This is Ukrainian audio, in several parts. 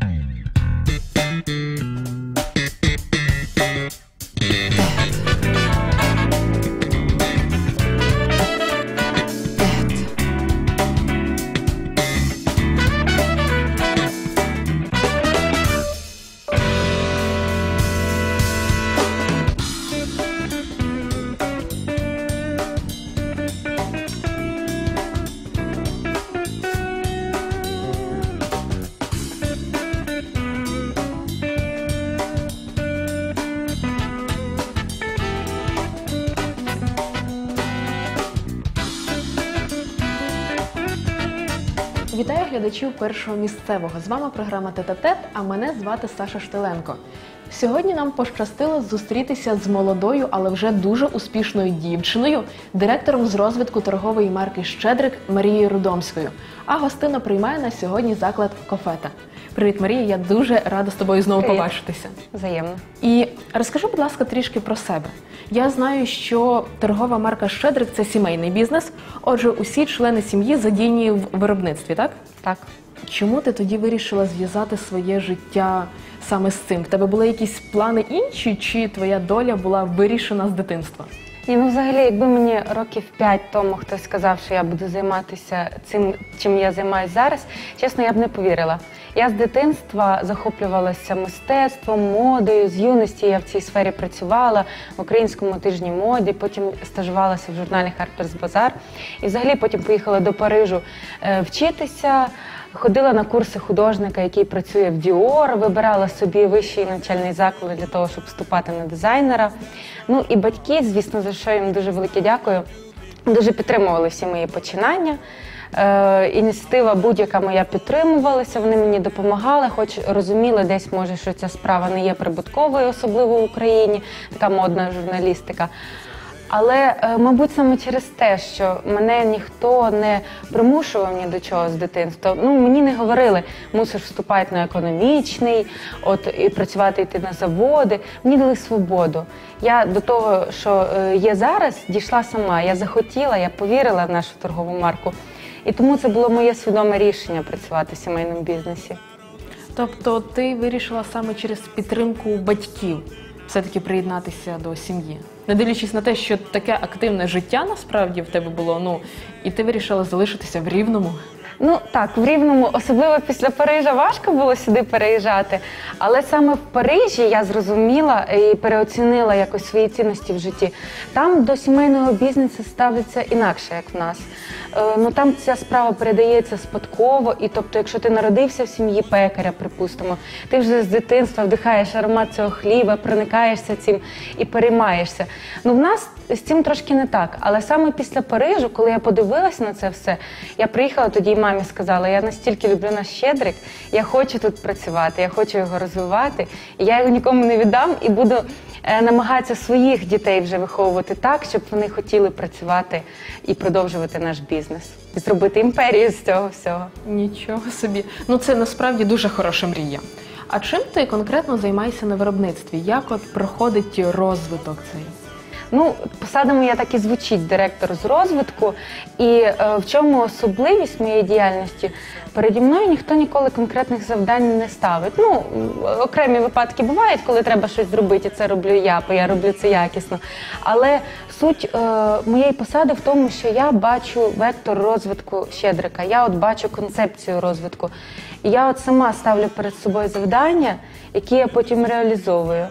Mm. Глядачів першого місцевого. З вами програма Тет-а-тет, а мене звати Саша Штиленко. Сьогодні нам пощастило зустрітися з молодою, але вже дуже успішною дівчиною, директором з розвитку торгової марки Щедрик Марією Рудомською. А гостина приймає на сьогодні заклад Кофета. Привіт, Марія! Я дуже рада з тобою знову Привіт. побачитися. Взаємно. І розкажи, будь ласка, трішки про себе. Я знаю, що торгова марка Щедрик це сімейний бізнес. Отже, усі члени сім'ї задіяні в виробництві, так? Так. Чому ти тоді вирішила зв'язати своє життя саме з цим? В тебе були якісь плани інші, чи твоя доля була вирішена з дитинства? Ні, ну взагалі, якби мені років п'ять тому хтось сказав, що я буду займатися цим, чим я займаюся зараз, чесно, я б не повірила. Я з дитинства захоплювалася мистецтвом, модою. З юності я в цій сфері працювала в українському тижні моді, потім стажувалася в журналі Harper's Bazaar. І взагалі потім поїхала до Парижу е, вчитися. Ходила на курси художника, який працює в Діор, вибирала собі вищий навчальний заклад для того, щоб вступати на дизайнера. Ну і батьки, звісно, за що їм дуже велике дякую, дуже підтримували всі мої починання. Е, ініціатива будь-яка моя підтримувалася, вони мені допомагали, хоч розуміли десь, може, що ця справа не є прибутковою, особливо в Україні, така модна журналістика. Але, е, мабуть, саме через те, що мене ніхто не примушував ні до чого з дитинства. Ну мені не говорили, мусиш вступати на економічний, от і працювати йти на заводи. Мені дали свободу. Я до того, що е, є зараз, дійшла сама. Я захотіла, я повірила в нашу торгову марку. І тому це було моє свідоме рішення працювати в сімейному бізнесі. Тобто ти вирішила саме через підтримку батьків все-таки приєднатися до сім'ї, не дивлячись на те, що таке активне життя насправді в тебе було, ну і ти вирішила залишитися в рівному. Ну так, в Рівному, особливо після Парижа, важко було сюди переїжджати. Але саме в Парижі я зрозуміла і переоцінила якось свої цінності в житті. Там до сімейного бізнесу ставиться інакше, як в нас. Е, ну там ця справа передається спадково, і тобто, якщо ти народився в сім'ї пекаря, припустимо, ти вже з дитинства вдихаєш аромат цього хліба, проникаєшся цим і переймаєшся. Ну в нас з цим трошки не так. Але саме після Парижу, коли я подивилася на це все, я приїхала тоді мамі сказала, я настільки люблю наш щедрик, я хочу тут працювати, я хочу його розвивати, і я його нікому не віддам і буду е, намагатися своїх дітей вже виховувати так, щоб вони хотіли працювати і продовжувати наш бізнес, і зробити імперію з цього всього. Нічого собі. Ну це насправді дуже хороша мрія. А чим ти конкретно займаєшся на виробництві? Як от проходить розвиток цей? Ну, посада моя так і звучить директор з розвитку. І е, в чому особливість моєї діяльності? Переді мною ніхто ніколи конкретних завдань не ставить. Ну, окремі випадки бувають, коли треба щось зробити, і це роблю я, бо я роблю це якісно. Але суть е, моєї посади в тому, що я бачу вектор розвитку щедрика, я от бачу концепцію розвитку. І я от сама ставлю перед собою завдання, які я потім реалізовую.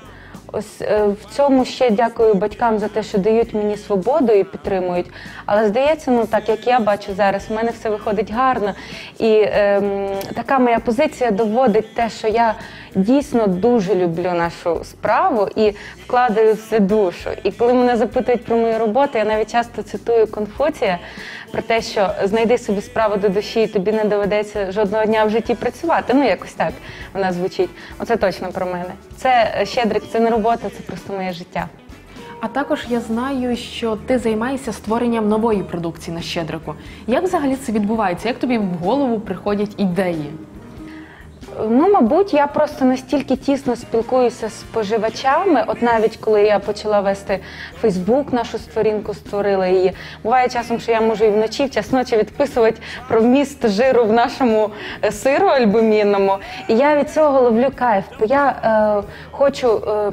Ось е, в цьому ще дякую батькам за те, що дають мені свободу і підтримують. Але здається, ну так як я бачу зараз, в мене все виходить гарно. І ем, така моя позиція доводить те, що я дійсно дуже люблю нашу справу і вкладаю все душу. І коли мене запитують про мою роботу, я навіть часто цитую Конфуція про те, що знайди собі справу до душі, і тобі не доведеться жодного дня в житті працювати. Ну якось так вона звучить. Оце точно про мене. Це е, щедрик, це не робота, це просто моє життя. А також я знаю, що ти займаєшся створенням нової продукції на щедрику. Як взагалі це відбувається? Як тобі в голову приходять ідеї? Ну, мабуть, я просто настільки тісно спілкуюся з споживачами. От навіть коли я почала вести Фейсбук, нашу сторінку створила її. Буває часом, що я можу і вночі, в час ночі відписувати про вміст жиру в нашому е, сиру альбумінному. І я від цього ловлю кайф. Бо я е, хочу. Е,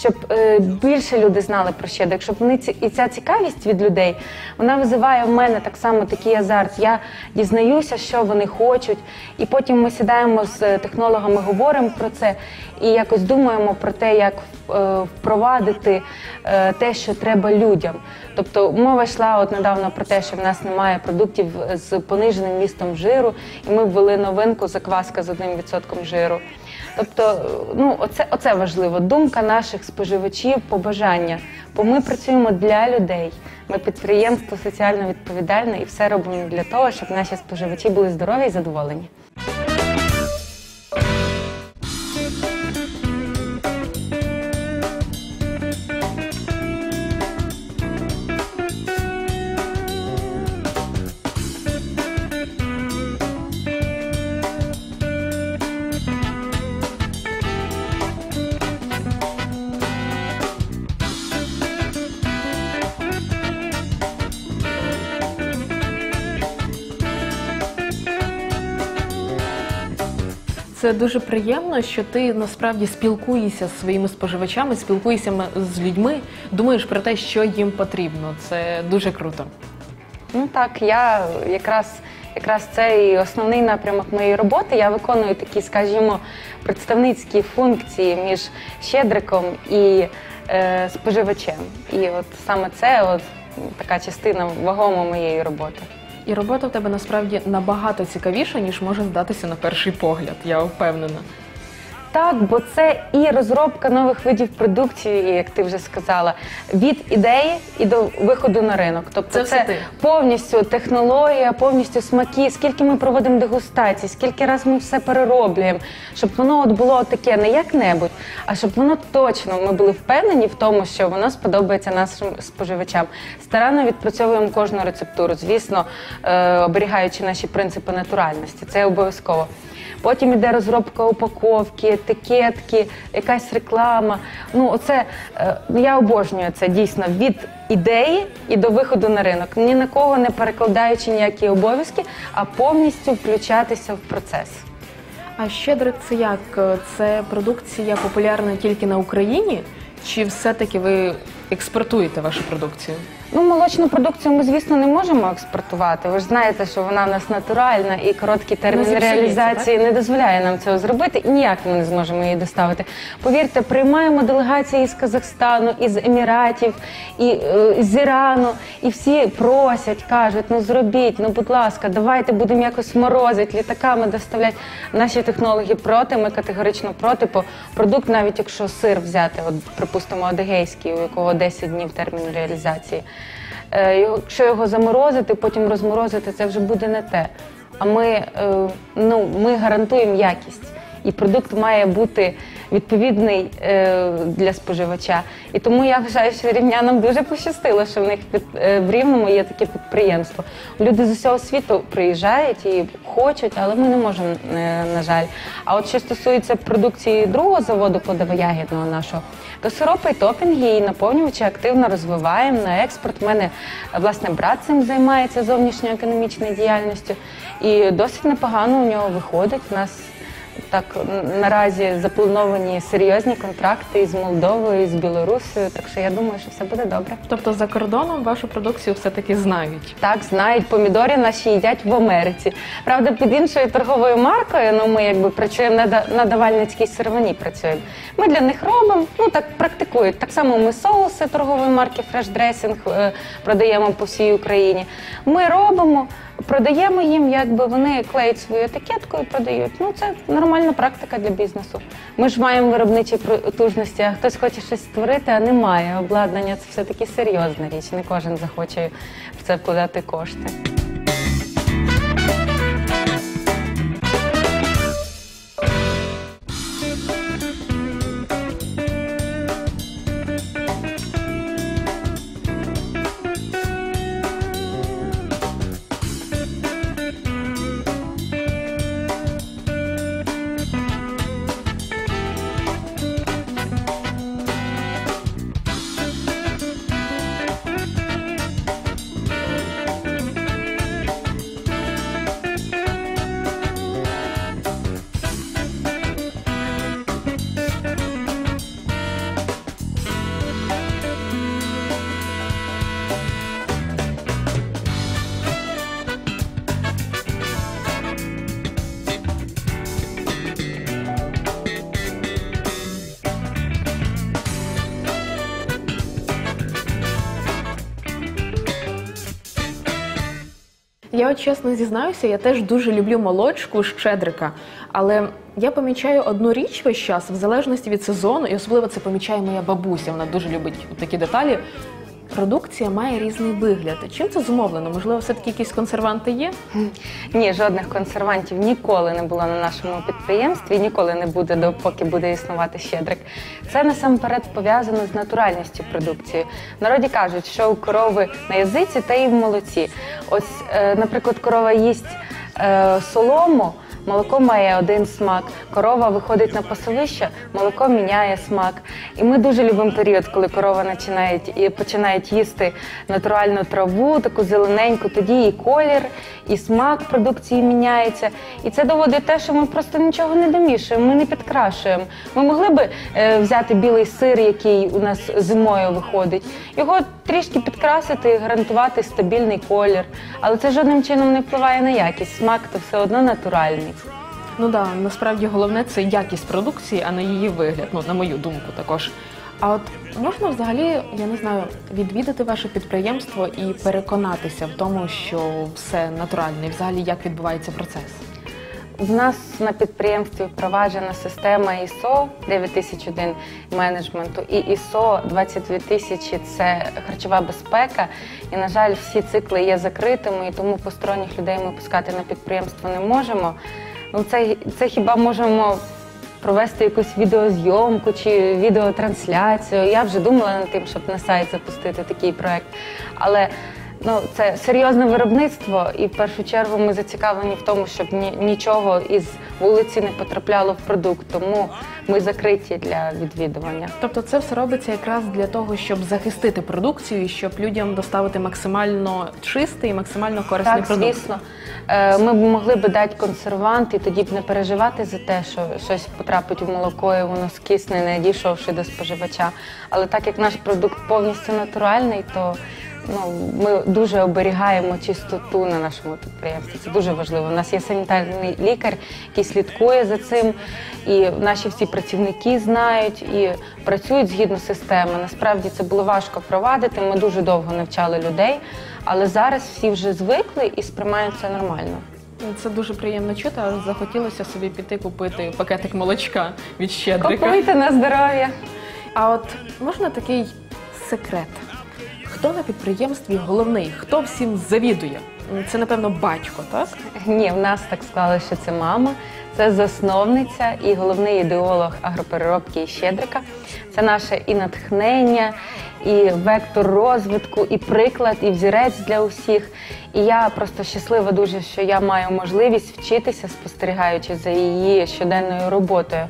щоб е, більше люди знали про щедрик, щоб вони ці і ця цікавість від людей вона визиває в мене так само такий азарт. Я дізнаюся, що вони хочуть, і потім ми сідаємо з технологами, говоримо про це і якось думаємо про те, як е, впровадити е, те, що треба людям. Тобто мова йшла от недавно про те, що в нас немає продуктів з пониженим містом жиру, і ми ввели новинку закваска з 1% жиру. Тобто, ну оце, оце важливо. Думка наших споживачів, побажання. Бо ми працюємо для людей. Ми підприємство соціально відповідальне і все робимо для того, щоб наші споживачі були здорові і задоволені. Це дуже приємно, що ти насправді спілкуєшся зі своїми споживачами, спілкуєшся з людьми, думаєш про те, що їм потрібно. Це дуже круто. Ну так, я якраз якраз це і основний напрямок моєї роботи. Я виконую такі, скажімо, представницькі функції між щедриком і е, споживачем. І от саме це от така частина вагома моєї роботи. І робота в тебе насправді набагато цікавіша, ніж може здатися на перший погляд. Я впевнена. Так, бо це і розробка нових видів продукції, як ти вже сказала, від ідеї і до виходу на ринок. Тобто Це це, ти. повністю технологія, повністю смаки, скільки ми проводимо дегустацій, скільки раз ми все перероблюємо, щоб воно от було таке не як-небудь, а щоб воно точно ми були впевнені в тому, що воно сподобається нашим споживачам. Старанно відпрацьовуємо кожну рецептуру, звісно, е, оберігаючи наші принципи натуральності. Це обов'язково. Потім іде розробка упаковки, етикетки, якась реклама. Ну, оце е, я обожнюю це дійсно від ідеї і до виходу на ринок. Ні на кого не перекладаючи ніякі обов'язки, а повністю включатися в процес. А щедрик це як? Це продукція популярна тільки на Україні? Чи все-таки ви експортуєте вашу продукцію? Ну, молочну продукцію ми, звісно, не можемо експортувати. Ви ж знаєте, що вона в нас натуральна і короткий термін реалізації не дозволяє нам цього зробити, і ніяк ми не зможемо її доставити. Повірте, приймаємо делегації із Казахстану, із Еміратів, і е, з Ірану, і всі просять, кажуть: ну зробіть, ну будь ласка, давайте будемо якось морозити, літаками доставляти. Наші технологи проти, ми категорично проти, бо продукт, навіть якщо сир взяти, от припустимо, адегейський, у якого 10 днів термін реалізації. Е, Якщо його заморозити, потім розморозити, це вже буде не те. А ми, е, ну, ми гарантуємо якість. І продукт має бути відповідний е, для споживача. І тому я вважаю, що рівнянам дуже пощастило, що в них під, е, в Рівному є таке підприємство. Люди з усього світу приїжджають і хочуть, але ми не можемо, е, на жаль. А от що стосується продукції другого заводу плодово-ягідного нашого, то сиропи і топінги і наповнювачі активно розвиваємо на експорт. У мене власне брат цим займається зовнішньоекономічною діяльністю, і досить непогано у нього виходить. У нас так наразі заплановані серйозні контракти із Молдовою, і з Білорусією. Так що я думаю, що все буде добре. Тобто за кордоном вашу продукцію все-таки знають. Так, знають, помідори наші їдять в Америці. Правда, під іншою торговою маркою, ну ми якби працюємо на, да- на давальницькій сировині. Працюємо. Ми для них робимо, ну так практикують. Так само ми соуси торгової марки Fresh Dressing е, продаємо по всій Україні. Ми робимо, продаємо їм, якби вони клеють свою етикетку і продають. Ну це нормальна практика для бізнесу. Ми ж маємо виробничі потужності, а хтось хоче щось створити, а немає обладнання. Це все таки серйозна річ. Не кожен захоче в це вкладати кошти. Чесно зізнаюся, я теж дуже люблю молочку щедрика. Але я помічаю одну річ весь час, в залежності від сезону, і особливо це помічає моя бабуся. Вона дуже любить такі деталі. Продукція має різний вигляд. Чим це зумовлено? Можливо, все-таки якісь консерванти є? Ні, жодних консервантів ніколи не було на нашому підприємстві, ніколи не буде, допоки буде існувати щедрик. Це насамперед пов'язано з натуральністю продукції. В народі кажуть, що у корови на язиці та і в молоці. Ось, е, наприклад, корова їсть е, солому. Молоко має один смак, корова виходить на пасовище, молоко міняє смак. І ми дуже любимо період, коли корова починає, і починає їсти натуральну траву, таку зелененьку, тоді і колір, і смак продукції міняється. І це доводить те, що ми просто нічого не домішуємо, ми не підкрашуємо. Ми могли би е, взяти білий сир, який у нас зимою виходить, його трішки підкрасити і гарантувати стабільний колір. Але це жодним чином не впливає на якість. Смак то все одно натуральний. Ну да, насправді головне це якість продукції, а не її вигляд. Ну, на мою думку, також. А от можна взагалі, я не знаю, відвідати ваше підприємство і переконатися в тому, що все натуральне, і взагалі як відбувається процес? В нас на підприємстві впроваджена система ISO 9001 менеджменту і ISO 22000 – це харчова безпека. І, на жаль, всі цикли є закритими, і тому посторонніх людей ми пускати на підприємство не можемо. Ну, це, це хіба можемо провести якусь відеозйомку чи відеотрансляцію. Я вже думала над тим, щоб на сайт запустити такий проект. Але ну, це серйозне виробництво, і в першу чергу ми зацікавлені в тому, щоб ні, нічого із вулиці не потрапляло в продукт. Тому ми закриті для відвідування. Тобто це все робиться якраз для того, щоб захистити продукцію, і щоб людям доставити максимально чистий і максимально корисний Так, продукт. звісно. Е, Ми б могли б дати консервант і тоді б не переживати за те, що щось потрапить у молоко і воно скисне, не дійшовши до споживача. Але так як наш продукт повністю натуральний, то ну, ми дуже оберігаємо чистоту на нашому підприємстві. Це дуже важливо. У нас є санітарний лікар, який слідкує за цим, і наші всі працівники знають і працюють згідно системи. Насправді це було важко впровадити. Ми дуже довго навчали людей, але зараз всі вже звикли і сприймають це нормально. Це дуже приємно чути, аж захотілося собі піти купити пакетик молочка від щедрика. Купуйте на здоров'я. А от можна такий секрет? Хто на підприємстві головний? Хто всім завідує? Це, напевно, батько, так? Ні, в нас так склалося, що це мама, це засновниця і головний ідеолог агропереробки і щедрика. Це наше і натхнення, і вектор розвитку, і приклад, і взірець для усіх. І я просто щаслива дуже, що я маю можливість вчитися, спостерігаючи за її щоденною роботою.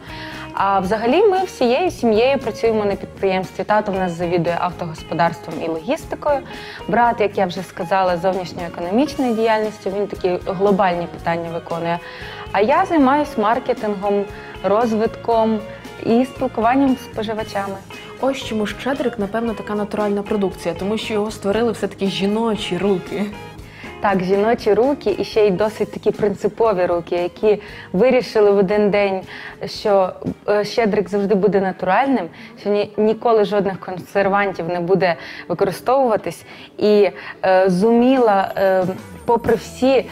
А взагалі ми всією сім'єю працюємо на підприємстві. Тато в нас завідує автогосподарством і логістикою. Брат, як я вже сказала, зовнішньою економічною діяльністю. Він такі глобальні питання виконує. А я займаюся маркетингом, розвитком і спілкуванням з споживачами. Ось чому щедрик, напевно, така натуральна продукція, тому що його створили все-таки жіночі руки. Так, жіночі руки і ще й досить такі принципові руки, які вирішили в один день, що е, щедрик завжди буде натуральним, що ні, ніколи жодних консервантів не буде використовуватись, і е, зуміла, е, попри всі.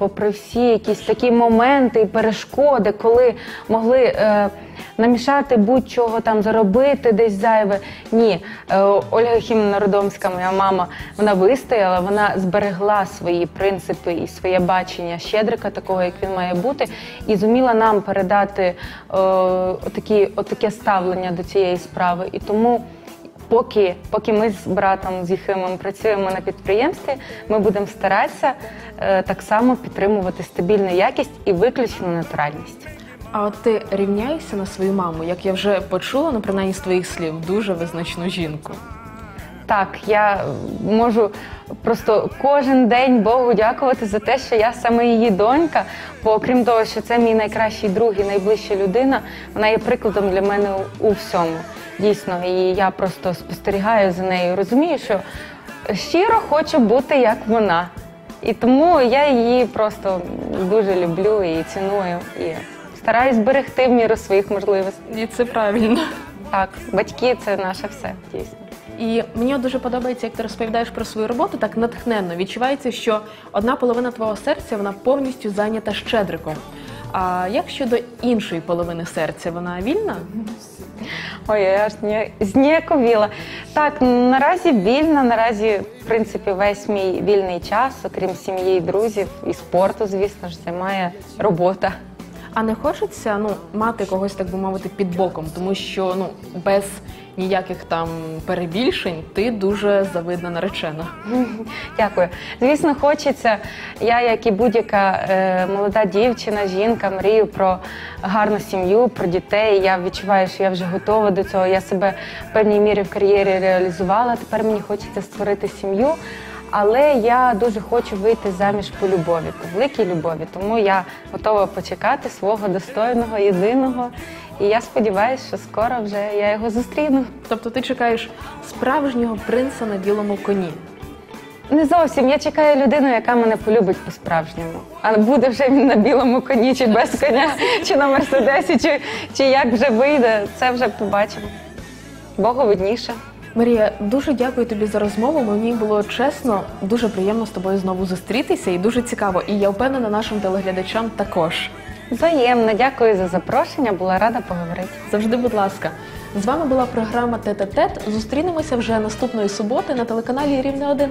Попри всі якісь такі моменти і перешкоди, коли могли е, намішати будь-чого там заробити десь зайве. Ні, е, Ольга Хімна Родомська, моя мама, вона вистояла, вона зберегла свої принципи і своє бачення щедрика, такого як він має бути, і зуміла нам передати е, отакі, отаке ставлення до цієї справи. І тому. Поки, поки ми з братом з Єхимом працюємо на підприємстві, ми будемо старатися е, так само підтримувати стабільну якість і виключну натуральність. А от ти рівняєшся на свою маму, як я вже почула, ну принаймні з твоїх слів, дуже визначну жінку. Так, я можу просто кожен день Богу дякувати за те, що я саме її донька. Бо окрім того, що це мій найкращий друг і найближча людина, вона є прикладом для мене у всьому. Дійсно, і я просто спостерігаю за нею. Розумію, що щиро хочу бути як вона. І тому я її просто дуже люблю і ціную і стараюсь берегти в міру своїх можливостей. І це правильно. Так, батьки це наше все, дійсно. І мені дуже подобається, як ти розповідаєш про свою роботу, так натхненно. Відчувається, що одна половина твого серця вона повністю зайнята щедриком. А як щодо іншої половини серця, вона вільна? Ой, я аж зні- зніяковіла. Так, наразі вільна, наразі, в принципі, весь мій вільний час, окрім сім'ї і друзів, і спорту, звісно ж, займає робота. А не хочеться ну, мати когось, так би мовити, під боком, тому що ну, без ніяких там перебільшень ти дуже завидна наречена. Дякую. Звісно, хочеться. Я, як і будь-яка е, молода дівчина, жінка, мрію про гарну сім'ю, про дітей. Я відчуваю, що я вже готова до цього. Я себе в певній мірі в кар'єрі реалізувала. Тепер мені хочеться створити сім'ю. Але я дуже хочу вийти заміж по любові, по великій любові. Тому я готова почекати свого достойного, єдиного. І я сподіваюся, що скоро вже я його зустріну. Тобто ти чекаєш справжнього принца на білому коні. Не зовсім. Я чекаю людину, яка мене полюбить по-справжньому. А буде вже він на білому коні, чи без коня, чи на мерседесі, чи, чи як вже вийде, це вже побачимо. Богу видніше. Марія, дуже дякую тобі за розмову. Мені було чесно, дуже приємно з тобою знову зустрітися і дуже цікаво. І я впевнена нашим телеглядачам також. Взаємно, дякую за запрошення, була рада поговорити. Завжди, будь ласка. З вами була програма Тет-а-тет. Зустрінемося вже наступної суботи на телеканалі Рівне 1.